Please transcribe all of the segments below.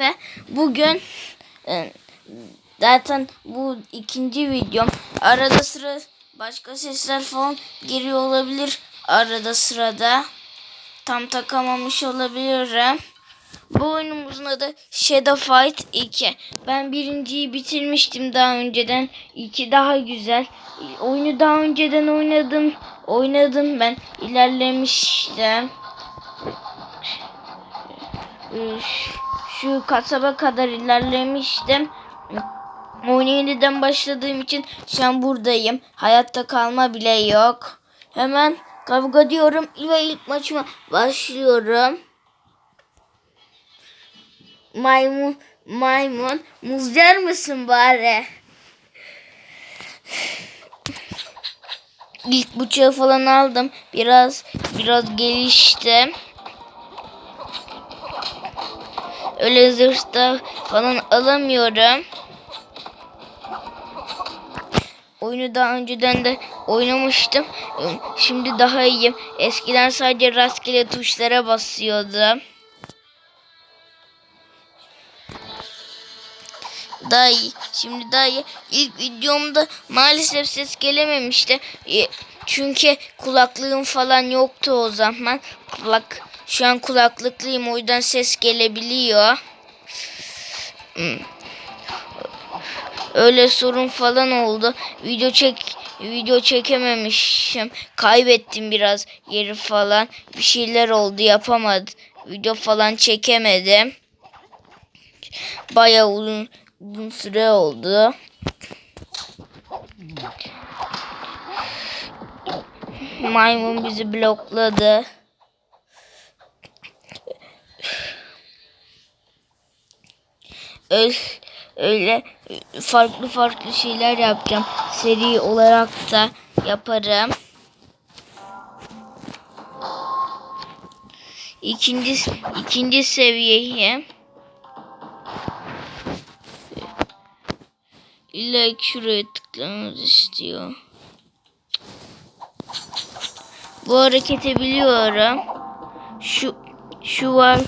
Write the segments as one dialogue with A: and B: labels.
A: Ve bugün e, zaten bu ikinci videom. Arada sıra başka sesler falan giriyor olabilir. Arada sırada. Tam takamamış olabilirim. Bu oyunumuzun adı Shadow Fight 2. Ben birinciyi bitirmiştim daha önceden. İki daha güzel. Oyunu daha önceden oynadım. Oynadım ben. ilerlemiştim. Ee, şu kasaba kadar ilerlemiştim. Oyuna yeniden başladığım için şu an buradayım. Hayatta kalma bile yok. Hemen kavga diyorum ve ilk maçıma başlıyorum. Maymun, maymun, muz yer misin bari? İlk bıçağı falan aldım. Biraz, biraz geliştim. Öyle zırhta falan alamıyorum. Oyunu daha önceden de oynamıştım. Şimdi daha iyiyim. Eskiden sadece rastgele tuşlara basıyordum. Daha iyi. Şimdi daha iyi. İlk videomda maalesef ses gelememişti. E, Çünkü kulaklığım falan yoktu o zaman. Kulak şu an kulaklıklıyım o yüzden ses gelebiliyor. Hmm. Öyle sorun falan oldu. Video çek video çekememişim. Kaybettim biraz yeri falan. Bir şeyler oldu yapamadım. Video falan çekemedim. Bayağı uzun, uzun süre oldu. Maymun bizi blokladı. Öyle, öyle farklı farklı şeyler yapacağım. Seri olarak da yaparım. İkinci ikinci seviyeye İlla ki şuraya tıklamamız istiyor. Bu hareketi biliyorum. Şu şu var.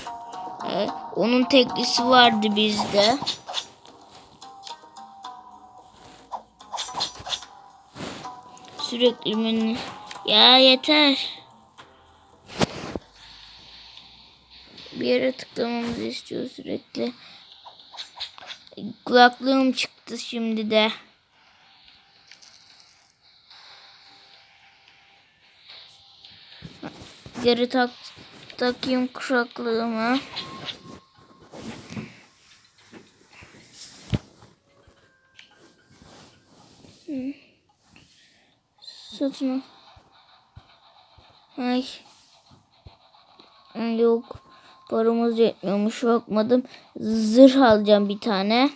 A: Ee, onun teklisi vardı bizde. Sürekli beni... Ya yeter. Bir yere tıklamamızı istiyor sürekli. Kulaklığım çıktı şimdi de. Geri tak takayım kulaklığımı. Hı. Satın Ay. Yok. Paramız yetmiyormuş bakmadım. Zırh alacağım bir tane.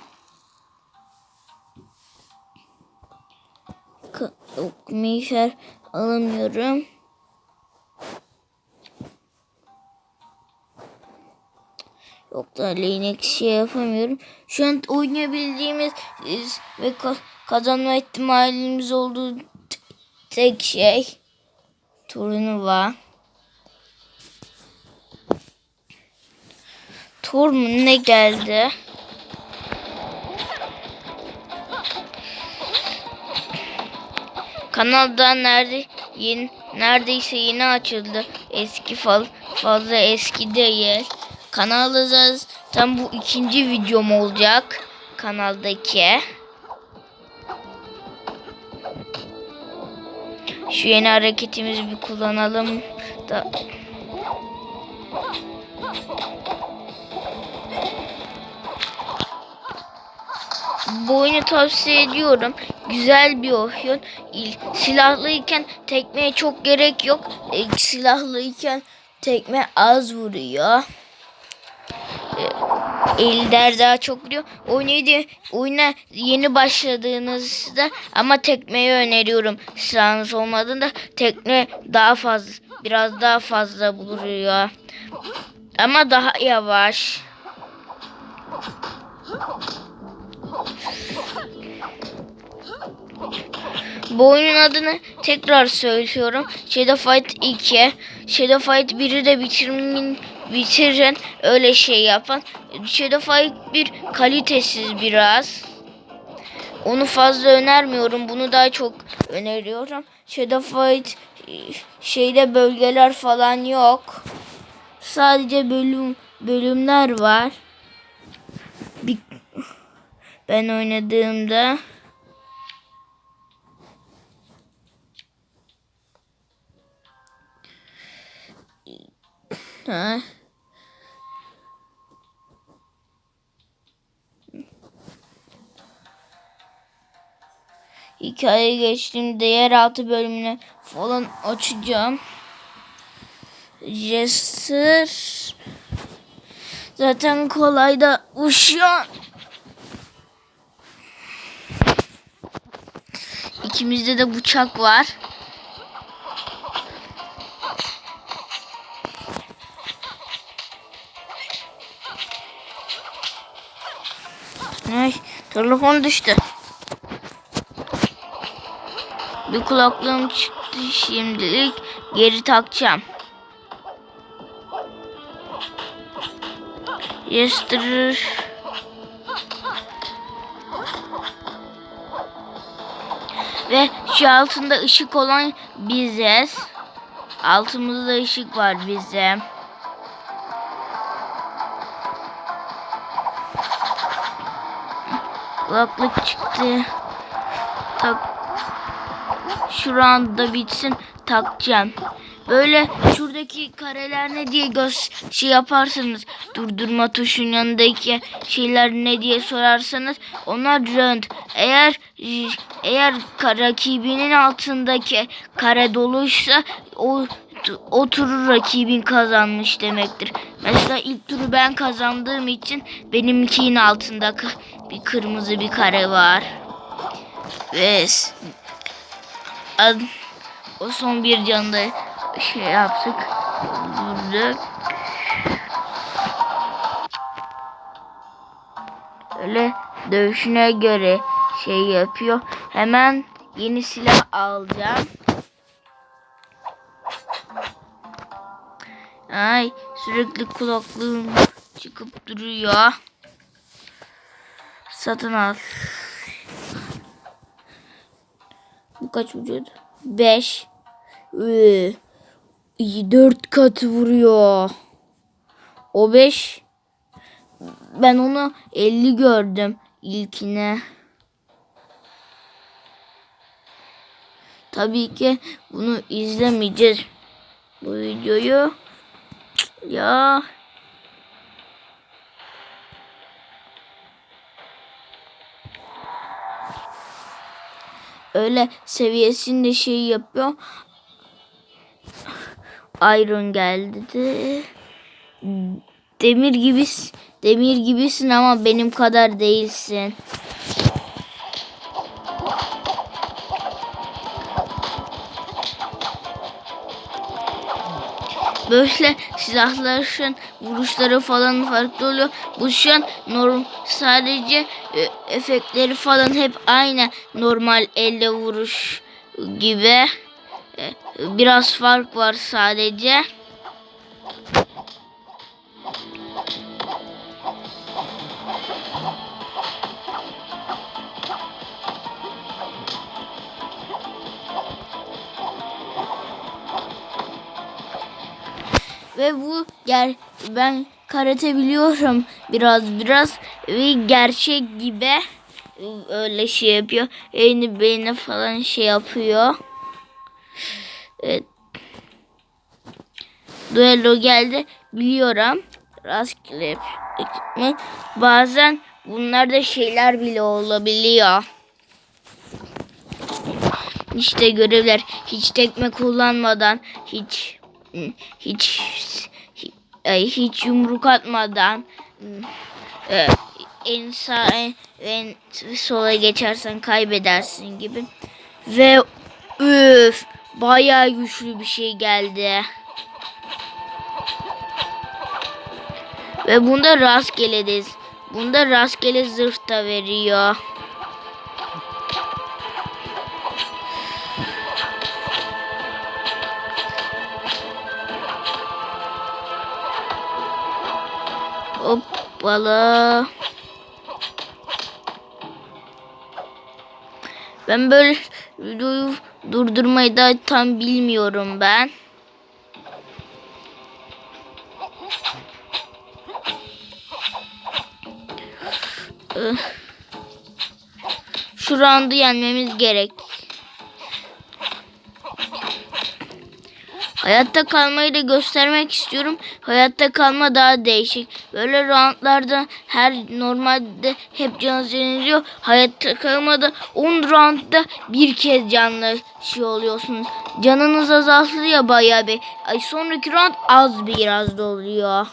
A: Yok miğfer alamıyorum. Yok da leğenek şey yapamıyorum. Şu an oynayabildiğimiz iz- ve kazanma ihtimalimiz olduğu tek şey turnuva. Tur mu ne geldi? Kanalda nerede yeni neredeyse yeni açıldı. Eski fal fazla eski değil. Kanalda zaten bu ikinci videom olacak kanaldaki. Şu yeni hareketimizi bir kullanalım da Bu oyunu tavsiye ediyorum. Güzel bir oyun. İl- Silahlıyken tekmeye çok gerek yok. E, silahlıyken tekme az vuruyor. Elder daha çok vuruyor. Oyunu, oyuna yeni başladığınızda ama tekmeyi öneriyorum. Silahınız olmadığında tekme daha fazla biraz daha fazla vuruyor. Ama daha yavaş. Bu oyunun adını tekrar söylüyorum. Shadow Fight 2. Shadow Fight 1'i de bitirmenin bitirin. Öyle şey yapın. Shadow Fight bir kalitesiz biraz. Onu fazla önermiyorum. Bunu daha çok öneriyorum. Shadow Fight şeyde bölgeler falan yok. Sadece bölüm bölümler var. Bir, ben oynadığımda ha. Hikaye geçtiğimde yeraltı bölümünü falan açacağım. Jester zaten kolay da uçuyor. İkimizde de bıçak var. Ay, telefon düştü. Bir kulaklığım çıktı şimdilik. Geri takacağım. Yester. Ve şu altında ışık olan biziz. Altımızda ışık var bizim. Kulaklık çıktı. Tak. Şu bitsin takacağım. Böyle şuradaki kareler ne diye göz şey yaparsanız durdurma tuşunun yanındaki şeyler ne diye sorarsanız onlar rönt. Eğer eğer rakibinin altındaki kare doluysa o o turu rakibin kazanmış demektir. Mesela ilk turu ben kazandığım için benimkinin altında bir kırmızı bir kare var. Ve o son bir canda şey yaptık. Durduk. Öyle dövüşüne göre şey yapıyor. Hemen yeni silah alacağım. Ay sürekli kulaklığım çıkıp duruyor. Satın al. Bu kaç vücut? 5. Ee, 4 kat vuruyor. O 5. Ben onu 50 gördüm ilkine. Tabii ki bunu izlemeyeceğiz. Bu videoyu. Ya. Öyle seviyesinde şey yapıyor. Iron geldi de. Demir gibisin. Demir gibisin ama benim kadar değilsin. Böyle silahların vuruşları falan farklı oluyor. Bu şu an norm sadece efektleri falan hep aynı normal elle vuruş gibi. E, biraz fark var sadece. Ve bu ger ben karate biliyorum biraz biraz ve gerçek gibi öyle şey yapıyor. Elini beline falan şey yapıyor. Evet. Duello geldi biliyorum. Rastgele mi? Bazen bunlarda şeyler bile olabiliyor. İşte görevler hiç tekme kullanmadan hiç hiç hiç yumruk atmadan e, en sağ en, sola geçersen kaybedersin gibi. Ve üf bayağı güçlü bir şey geldi. Ve bunda rastgele'deyiz bunda rastgele zırh da veriyor Hoppala. Ben böyle videoyu durdurmayı da tam bilmiyorum ben. Şu roundu yenmemiz gerek. Hayatta kalmayı da göstermek istiyorum. Hayatta kalma daha değişik. Böyle roundlarda her normalde hep canınız yeniliyor. Hayatta kalmada 10 roundda bir kez canlı şey oluyorsunuz. Canınız azalıyor bayağı bir. Ay sonraki round az biraz da oluyor.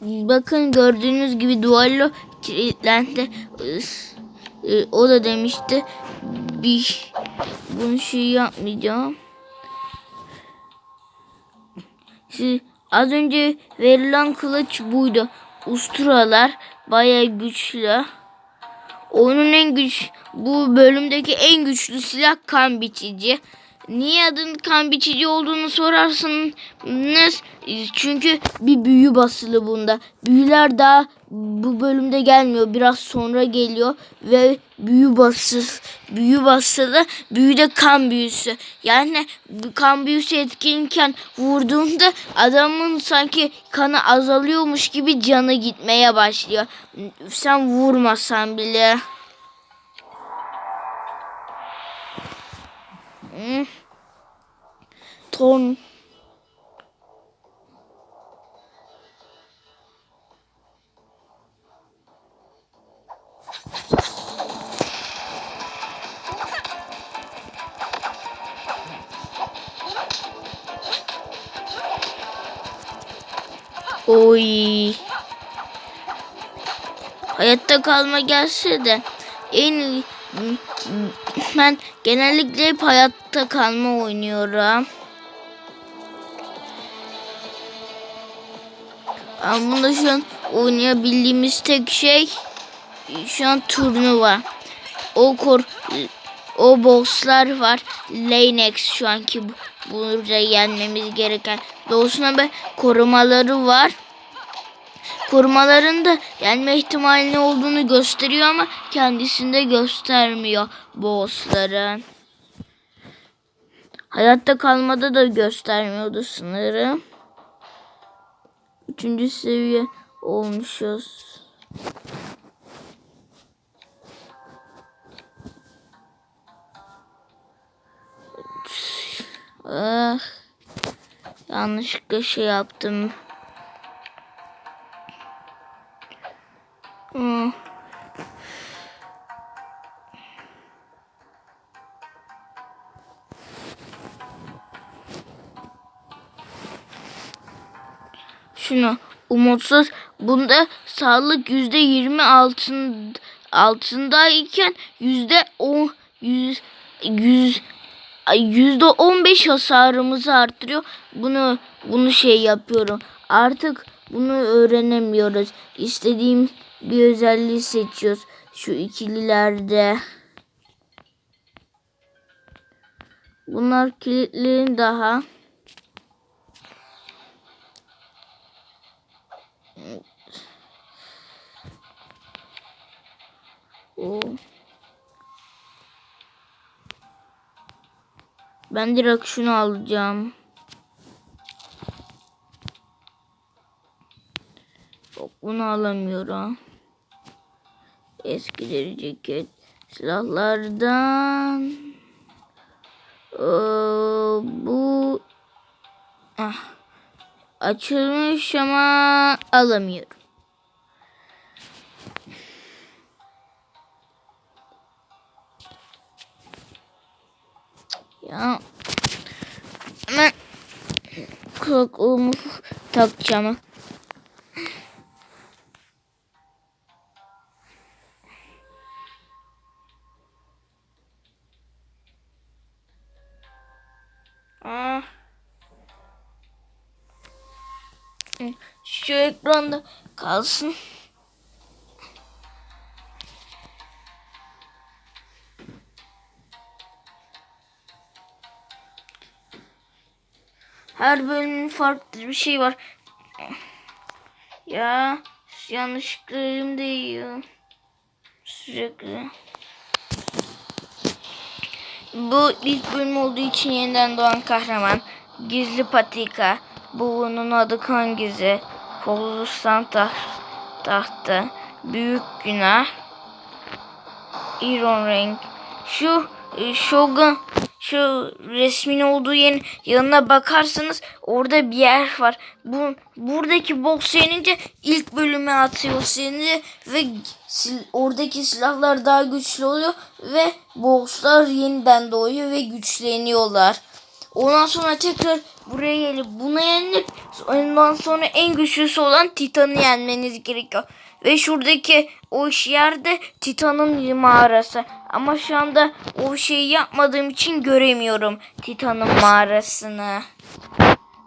A: Bakın gördüğünüz gibi duvarla kilitlendi. E, O da demişti bir bunu şey yapmayacağım. Siz, az önce verilen kılıç buydu. Usturalar bayağı güçlü. Oyunun en güç bu bölümdeki en güçlü silah kan biçici. Niye adın kan biçici olduğunu sorarsanız çünkü bir büyü basılı bunda. Büyüler daha bu bölümde gelmiyor. Biraz sonra geliyor ve büyü basılı büyü basılı büyüde kan büyüsü. Yani kan büyüsü etkinken vurduğunda adamın sanki kanı azalıyormuş gibi canı gitmeye başlıyor. Sen vurmasan bile. Hmm. Oy. Hayatta kalma gelse de en ben genellikle hep hayatta kalma oynuyorum. Ama bunda şu an oynayabildiğimiz tek şey şu an turnuva. O kor o bosslar var. Lanex şu anki bu- burada yenmemiz gereken. Doğusuna ve korumaları var. Korumaların da yenme ihtimali ne olduğunu gösteriyor ama kendisinde göstermiyor bossların. Hayatta kalmada da göstermiyordu sınırı. Üçüncü seviye olmuşuz. Ah, yanlışlıkla şey yaptım. Umutsuz bunda sağlık yüzde yirmi altın, altındayken yüzde on yüz yüz yüzde on beş hasarımızı arttırıyor. Bunu bunu şey yapıyorum. Artık bunu öğrenemiyoruz. İstediğim bir özelliği seçiyoruz. Şu ikililerde. Bunlar kilitli daha. Ben direkt şunu alacağım. Yok bunu alamıyorum. Eskileri ceket. Silahlardan. Ee, bu ah, açılmış ama alamıyorum. Ya hemen kulaklığımı takacağım. Ah. Şu ekranda kalsın. Her bölümün farklı bir şey var. Ya yanlışlıkla elim değiyor. Sürekli. Bu ilk bölüm olduğu için yeniden doğan kahraman. Gizli patika. Bu onun adı kan gizi. Kovulursan taht, tahtı. Büyük günah. Iron Ring. Şu e, Shogun şu resmin olduğu yerin yanına bakarsanız orada bir yer var. Bu buradaki boks yenince ilk bölüme atıyor seni ve sil- oradaki silahlar daha güçlü oluyor ve bokslar yeniden doğuyor ve güçleniyorlar. Ondan sonra tekrar buraya gelip buna yenilip ondan sonra en güçlüsü olan Titan'ı yenmeniz gerekiyor. Ve şuradaki o iş yerde Titan'ın mağarası. Ama şu anda o şeyi yapmadığım için göremiyorum Titan'ın mağarasını.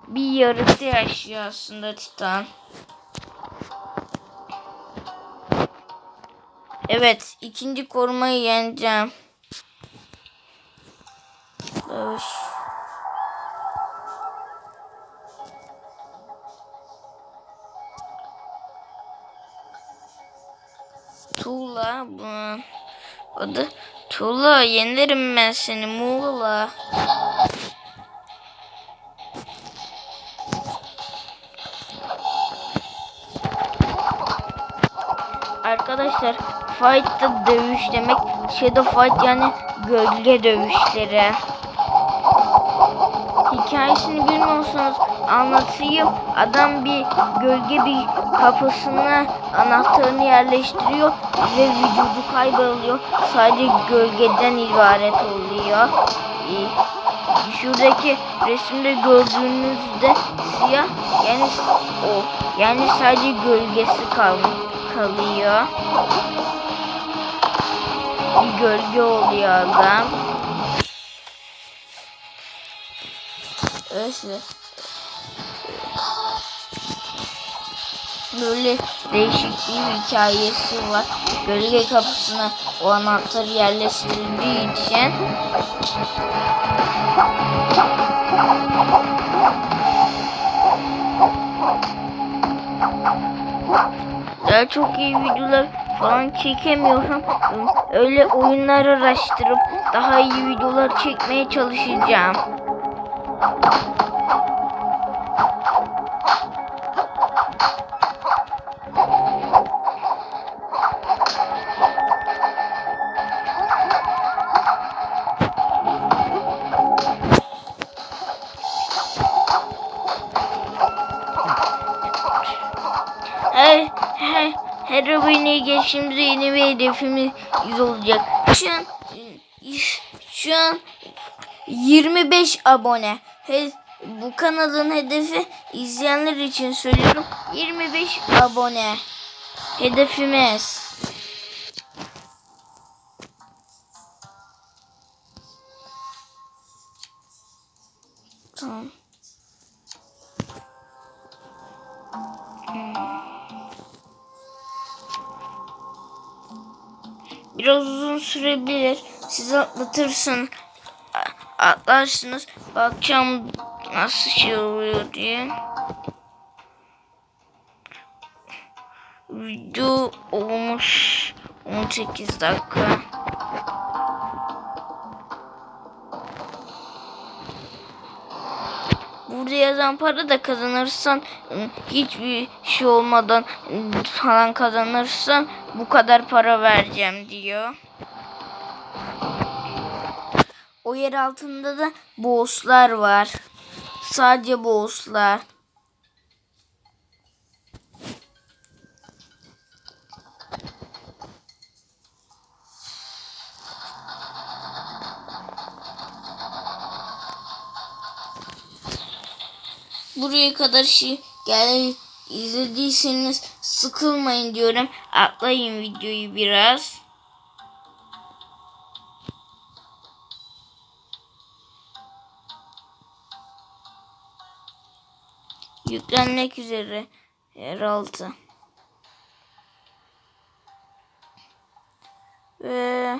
A: Bir yarıkta yaşıyor aslında Titan. Evet, ikinci korumayı yeneceğim. Dövüş. Tuğla bunun adı Tuğla yenerim ben seni Muğla. Arkadaşlar fight da dövüş demek. Shadow fight yani gölge dövüşleri. Hikayesini bilmiyorsanız anlatayım. Adam bir gölge bir kapısına anahtarını yerleştiriyor ve vücudu kayboluyor. Sadece gölgeden ibaret oluyor. Ee, Şuradaki resimde gördüğünüzde siyah yani o yani sadece gölgesi kal kalıyor. Bir gölge oluyor adam. Öyle. Böyle değişik bir hikayesi var. Gölge kapısına o anahtar yerleştirildiği için daha çok iyi videolar falan çekemiyorum. Öyle oyunlar araştırıp daha iyi videolar çekmeye çalışacağım. Her aboneye geçtiğimizde yeni bir hedefimiz olacak. Şu an, şu an 25 abone. He, bu kanalın hedefi izleyenler için söylüyorum. 25 abone. Hedefimiz. Uzun sürebilir. Siz atlatırsın. Atlarsınız. Bakacağım nasıl şey oluyor diye. Video olmuş 18 dakika. Burada yazan para da kazanırsan ıı, hiçbir şey olmadan ıı, falan kazanırsan bu kadar para vereceğim diyor. O yer altında da bosslar var. Sadece bosslar. Buraya kadar şey gel izlediyseniz sıkılmayın diyorum. Atlayın videoyu biraz. Yüklenmek üzere yeraltı. Ve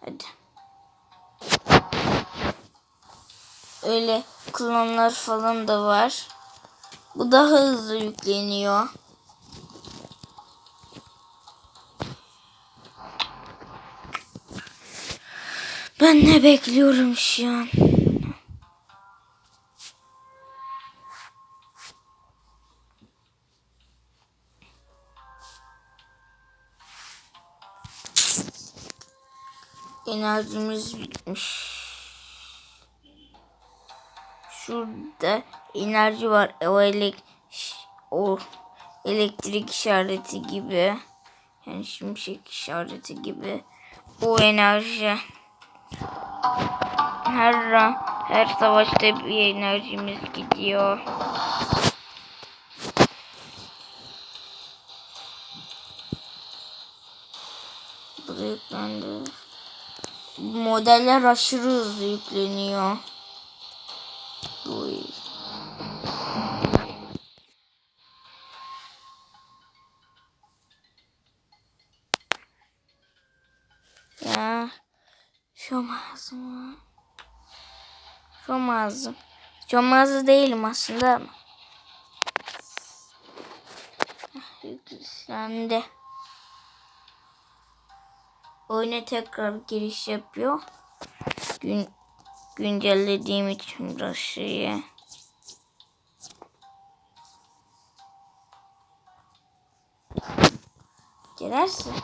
A: hadi. öyle klonlar falan da var. Bu daha hızlı yükleniyor. Ben ne bekliyorum şu an? Enerjimiz bitmiş. Şurada enerji var. O, elek o elektrik işareti gibi. Yani şimşek işareti gibi. O enerji. Her her savaşta bir enerjimiz gidiyor. Modeller aşırı hızlı yükleniyor. Uy. Ya şomaz? Şomazım. Şomazı değilim aslında ama. Ah, Yüklendi. Oyuna tekrar giriş yapıyor. Gün, güncellediğim için biraz şeyi. Girersin.